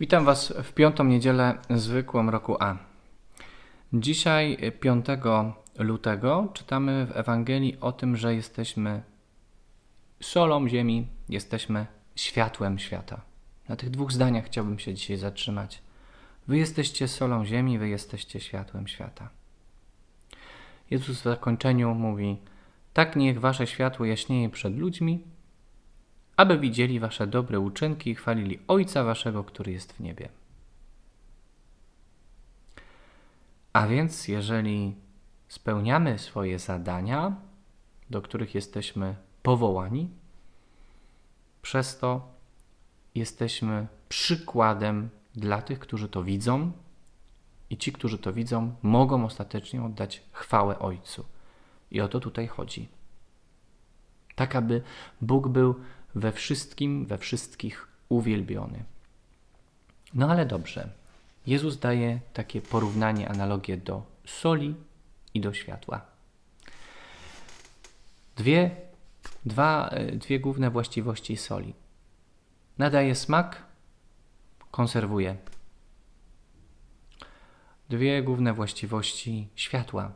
Witam Was w piątą niedzielę zwykłą roku A. Dzisiaj, 5 lutego, czytamy w Ewangelii o tym, że jesteśmy solą ziemi, jesteśmy światłem świata. Na tych dwóch zdaniach chciałbym się dzisiaj zatrzymać. Wy jesteście solą ziemi, wy jesteście światłem świata. Jezus w zakończeniu mówi: Tak niech wasze światło jaśnieje przed ludźmi, aby widzieli wasze dobre uczynki i chwalili Ojca waszego, który jest w niebie. A więc, jeżeli spełniamy swoje zadania, do których jesteśmy powołani, przez to jesteśmy przykładem dla tych, którzy to widzą, i ci, którzy to widzą, mogą ostatecznie oddać chwałę Ojcu. I o to tutaj chodzi. Tak, aby Bóg był we wszystkim, we wszystkich uwielbiony. No ale dobrze. Jezus daje takie porównanie, analogię do soli i do światła. Dwie, dwa, dwie główne właściwości soli. Nadaje smak, konserwuje. Dwie główne właściwości światła.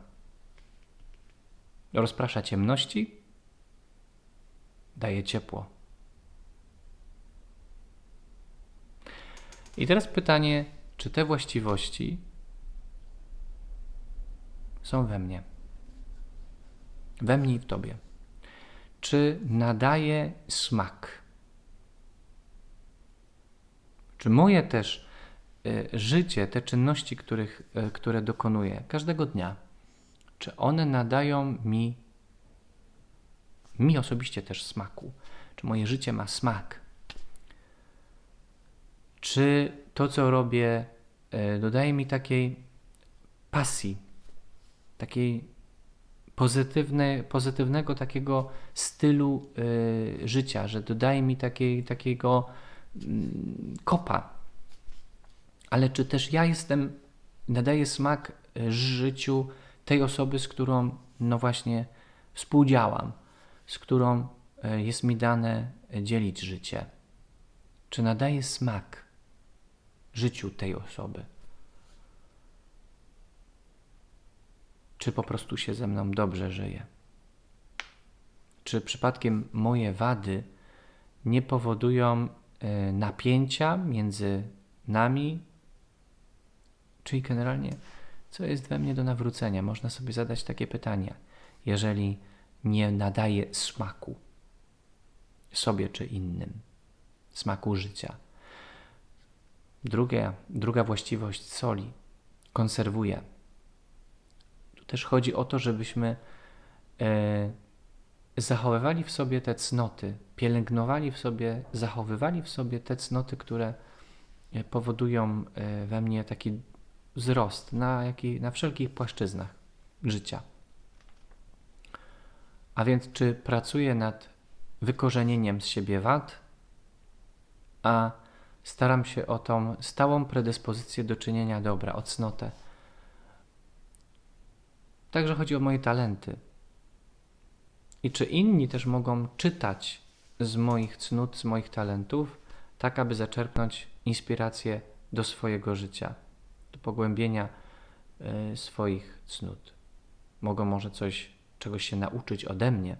Rozprasza ciemności, daje ciepło. I teraz pytanie, czy te właściwości są we mnie? We mnie i w tobie. Czy nadaje smak? Czy moje też y, życie, te czynności, których, y, które dokonuję każdego dnia, czy one nadają mi, mi osobiście też smaku? Czy moje życie ma smak? Czy to, co robię, y, dodaje mi takiej pasji, takiej pozytywne, pozytywnego takiego stylu y, życia, że dodaje mi takiej, takiego Mm, kopa. Ale czy też ja jestem, nadaję smak e, życiu tej osoby, z którą, no właśnie, współdziałam, z którą e, jest mi dane dzielić życie? Czy nadaję smak życiu tej osoby? Czy po prostu się ze mną dobrze żyje? Czy przypadkiem moje wady nie powodują E, napięcia między nami, czyli generalnie, co jest we mnie do nawrócenia? Można sobie zadać takie pytania, jeżeli nie nadaje smaku sobie czy innym, smaku życia. Druga, druga właściwość soli konserwuje. Tu też chodzi o to, żebyśmy e, zachowywali w sobie te cnoty, pielęgnowali w sobie, zachowywali w sobie te cnoty, które e, powodują e, we mnie taki wzrost na, jaki, na wszelkich płaszczyznach życia. A więc, czy pracuję nad wykorzenieniem z siebie wad, a staram się o tą stałą predyspozycję do czynienia dobra, o cnotę. Także chodzi o moje talenty, i czy inni też mogą czytać z moich cnót, z moich talentów, tak aby zaczerpnąć inspirację do swojego życia, do pogłębienia y, swoich cnót. Mogą może coś, czegoś się nauczyć ode mnie,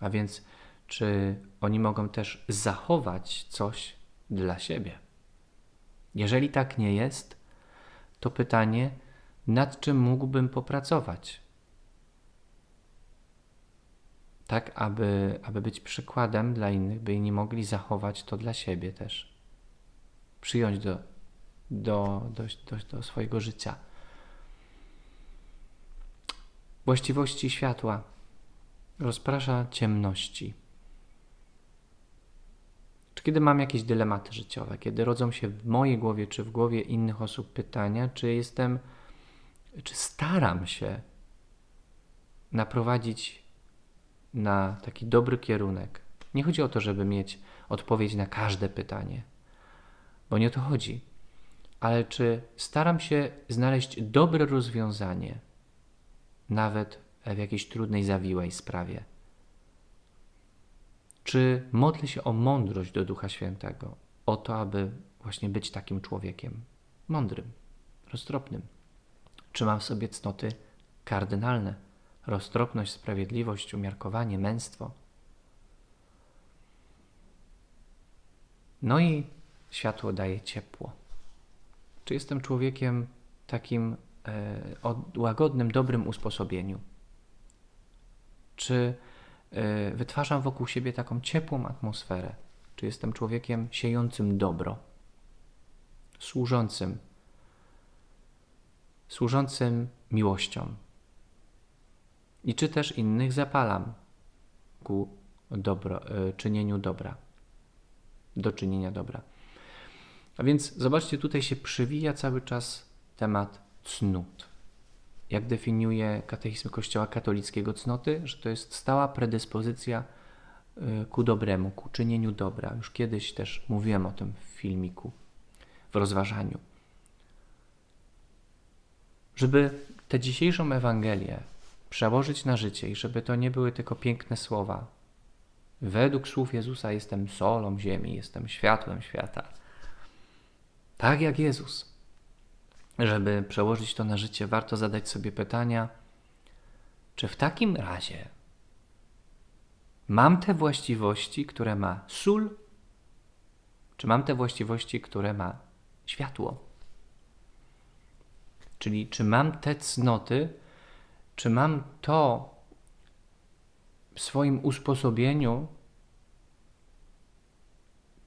a więc czy oni mogą też zachować coś dla siebie. Jeżeli tak nie jest, to pytanie, nad czym mógłbym popracować? tak aby, aby być przykładem dla innych, by inni mogli zachować to dla siebie też. Przyjąć do, do, do, do, do swojego życia. Właściwości światła rozprasza ciemności. Czy kiedy mam jakieś dylematy życiowe, kiedy rodzą się w mojej głowie czy w głowie innych osób pytania, czy jestem, czy staram się naprowadzić na taki dobry kierunek. Nie chodzi o to, żeby mieć odpowiedź na każde pytanie, bo nie o to chodzi. Ale czy staram się znaleźć dobre rozwiązanie, nawet w jakiejś trudnej, zawiłej sprawie? Czy modlę się o mądrość do Ducha Świętego, o to, aby właśnie być takim człowiekiem mądrym, roztropnym. Czy mam w sobie cnoty kardynalne? Roztropność, sprawiedliwość, umiarkowanie, męstwo. No i światło daje ciepło. Czy jestem człowiekiem takim e, o łagodnym, dobrym usposobieniu? Czy wytwarzam wokół siebie taką ciepłą atmosferę? Czy jestem człowiekiem siejącym dobro, służącym, służącym miłością? I czy też innych zapalam ku dobro, e, czynieniu dobra, do czynienia dobra? A więc zobaczcie, tutaj się przywija cały czas temat cnót. Jak definiuje katechizm Kościoła katolickiego cnoty, że to jest stała predyspozycja y, ku dobremu, ku czynieniu dobra. Już kiedyś też mówiłem o tym w filmiku, w rozważaniu. Żeby tę dzisiejszą Ewangelię przełożyć na życie i żeby to nie były tylko piękne słowa. Według słów Jezusa jestem solą ziemi, jestem światłem świata. Tak jak Jezus. Żeby przełożyć to na życie, warto zadać sobie pytania, czy w takim razie mam te właściwości, które ma sól, czy mam te właściwości, które ma światło? Czyli czy mam te cnoty, czy mam to w swoim usposobieniu,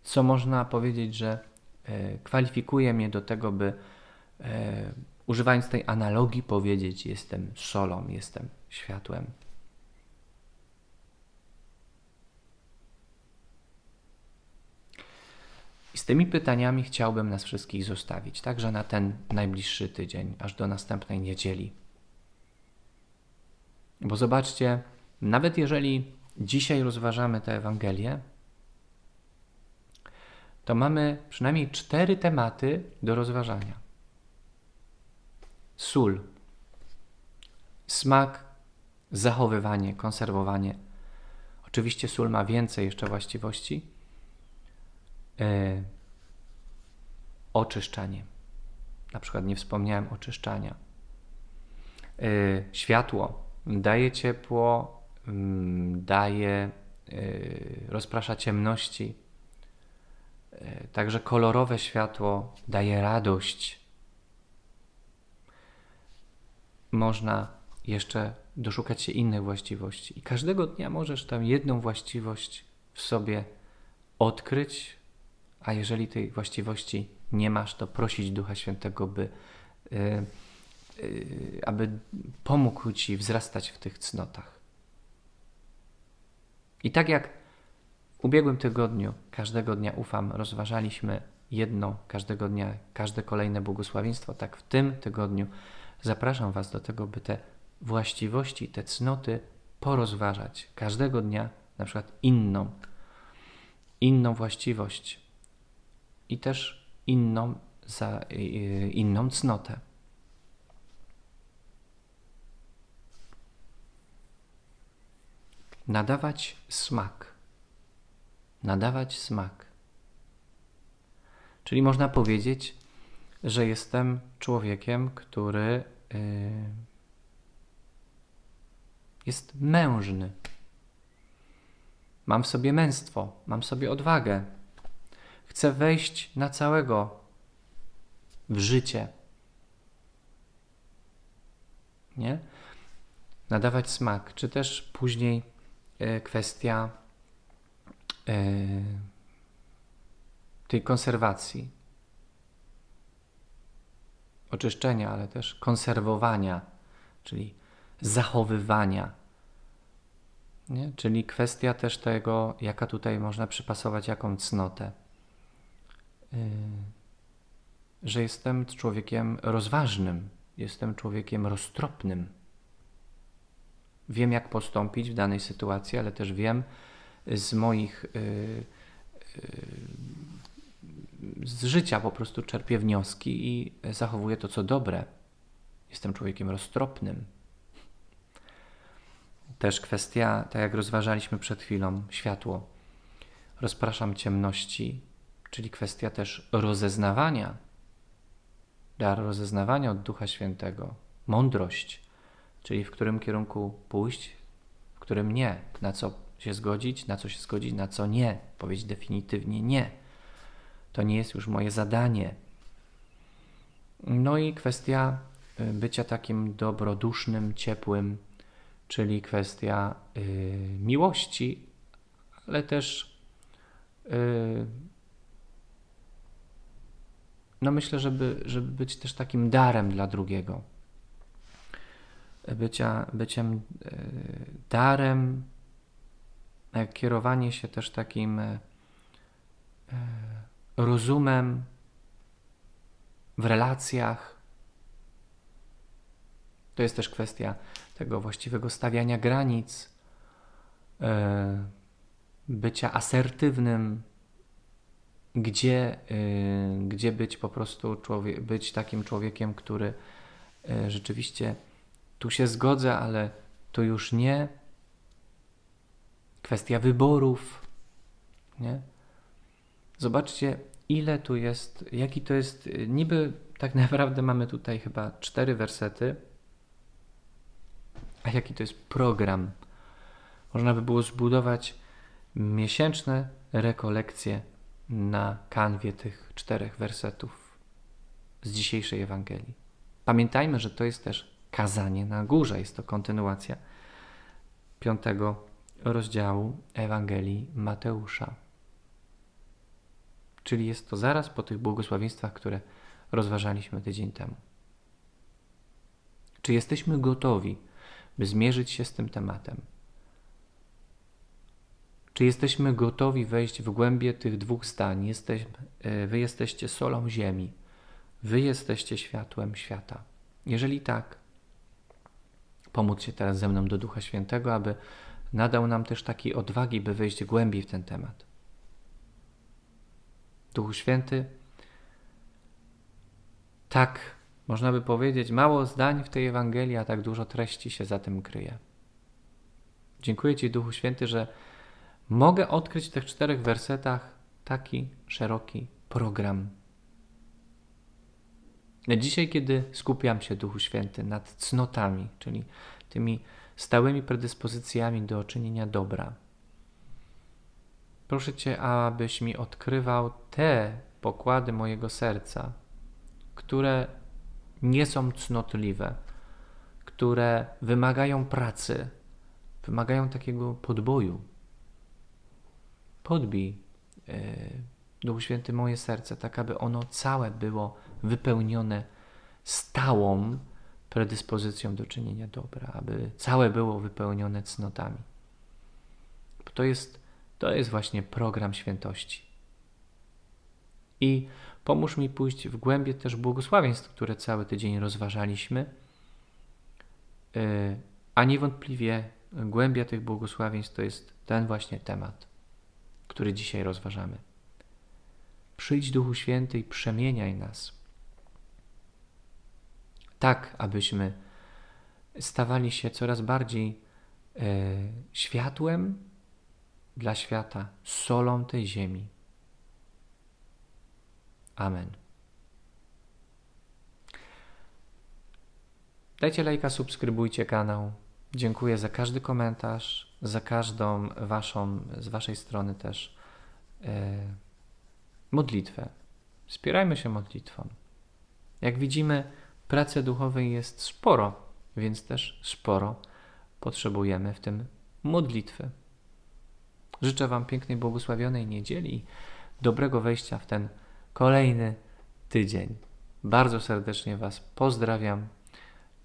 co można powiedzieć, że e, kwalifikuje mnie do tego, by e, używając tej analogii powiedzieć: Jestem solą, jestem światłem. I z tymi pytaniami chciałbym nas wszystkich zostawić, także na ten najbliższy tydzień, aż do następnej niedzieli. Bo zobaczcie, nawet jeżeli dzisiaj rozważamy tę Ewangelię, to mamy przynajmniej cztery tematy do rozważania: sól, smak, zachowywanie, konserwowanie. Oczywiście sól ma więcej jeszcze właściwości. Yy, oczyszczanie. Na przykład nie wspomniałem oczyszczania. Yy, światło daje ciepło, mm, daje, y, rozprasza ciemności. Także kolorowe światło daje radość. Można jeszcze doszukać się innych właściwości. I każdego dnia możesz tam jedną właściwość w sobie odkryć, a jeżeli tej właściwości nie masz, to prosić Ducha Świętego, by. Yy, Y, aby pomógł Ci wzrastać w tych cnotach. I tak jak w ubiegłym tygodniu, każdego dnia ufam, rozważaliśmy jedno, każdego dnia, każde kolejne błogosławieństwo, tak w tym tygodniu zapraszam Was do tego, by te właściwości, te cnoty porozważać. Każdego dnia na przykład inną, inną właściwość i też inną, za, inną cnotę. nadawać smak. Nadawać smak. Czyli można powiedzieć, że jestem człowiekiem, który jest mężny. Mam w sobie męstwo, mam w sobie odwagę. Chcę wejść na całego w życie. Nie? Nadawać smak, czy też później E, kwestia e, tej konserwacji, oczyszczenia, ale też konserwowania, czyli zachowywania. Nie? Czyli kwestia też tego, jaka tutaj można przypasować jaką cnotę. E, że jestem człowiekiem rozważnym, jestem człowiekiem roztropnym. Wiem, jak postąpić w danej sytuacji, ale też wiem z moich, yy, yy, z życia po prostu czerpię wnioski i zachowuję to, co dobre. Jestem człowiekiem roztropnym. Też kwestia, tak jak rozważaliśmy przed chwilą, światło. Rozpraszam ciemności, czyli kwestia też rozeznawania, dar rozeznawania od Ducha Świętego, mądrość, czyli w którym kierunku pójść, w którym nie, na co się zgodzić, na co się zgodzić, na co nie, powiedzieć definitywnie nie. To nie jest już moje zadanie. No i kwestia y, bycia takim dobrodusznym, ciepłym, czyli kwestia y, miłości, ale też y, no myślę, żeby, żeby być też takim darem dla drugiego. Bycia, byciem y, darem, e, kierowanie się też takim e, e, rozumem w relacjach. To jest też kwestia tego właściwego stawiania granic, e, bycia asertywnym, gdzie, e, gdzie być po prostu człowiek, być takim człowiekiem, który e, rzeczywiście tu się zgodzę, ale tu już nie. Kwestia wyborów, nie? Zobaczcie, ile tu jest, jaki to jest, niby tak naprawdę mamy tutaj chyba cztery wersety, a jaki to jest program. Można by było zbudować miesięczne rekolekcje na kanwie tych czterech wersetów z dzisiejszej Ewangelii. Pamiętajmy, że to jest też kazanie na górze, jest to kontynuacja piątego rozdziału Ewangelii Mateusza. Czyli jest to zaraz po tych błogosławieństwach, które rozważaliśmy tydzień temu. Czy jesteśmy gotowi, by zmierzyć się z tym tematem? Czy jesteśmy gotowi wejść w głębie tych dwóch zdań? Jesteśmy, wy jesteście solą ziemi, wy jesteście światłem świata. Jeżeli tak, pomóc się teraz ze mną do Ducha Świętego, aby nadał nam też takiej odwagi, by wejść głębiej w ten temat. Duchu Święty, tak, można by powiedzieć, mało zdań w tej Ewangelii, a tak dużo treści się za tym kryje. Dziękuję Ci, Duchu Święty, że mogę odkryć w tych czterech wersetach taki szeroki program. Dzisiaj, kiedy skupiam się, Duchu Święty, nad cnotami, czyli tymi stałymi predyspozycjami do czynienia dobra, Proszę Cię, abyś mi odkrywał te pokłady mojego serca, które nie są cnotliwe, które wymagają pracy, wymagają takiego podboju. Podbij, yy, Duchu Święty, moje serce, tak aby ono całe było wypełnione stałą predyspozycją do czynienia dobra, aby całe było wypełnione cnotami. Bo to jest to jest właśnie program świętości. I pomóż mi pójść w głębie też błogosławieństw, które cały tydzień rozważaliśmy. Y, a niewątpliwie głębia tych błogosławieństw to jest ten właśnie temat, który dzisiaj rozważamy. Przyjdź Duchu Święty i przemieniaj nas. Tak, abyśmy stawali się coraz bardziej y, światłem dla świata, solą tej ziemi. Amen. Dajcie lajka, subskrybujcie kanał. Dziękuję za każdy komentarz, za każdą waszą, z waszej strony też e, modlitwę. Wspierajmy się modlitwą. Jak widzimy, pracy duchowej jest sporo, więc też sporo potrzebujemy w tym modlitwy. Życzę Wam pięknej, błogosławionej niedzieli, dobrego wejścia w ten kolejny tydzień. Bardzo serdecznie Was pozdrawiam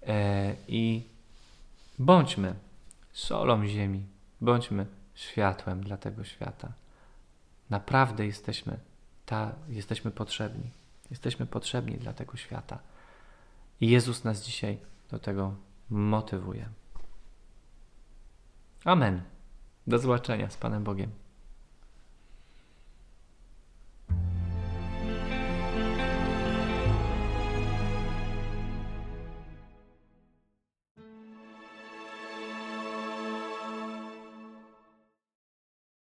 e, i bądźmy solą ziemi, bądźmy światłem dla tego świata. Naprawdę jesteśmy, ta, jesteśmy potrzebni. Jesteśmy potrzebni dla tego świata. I Jezus nas dzisiaj do tego motywuje. Amen. Do zobaczenia z Panem Bogiem.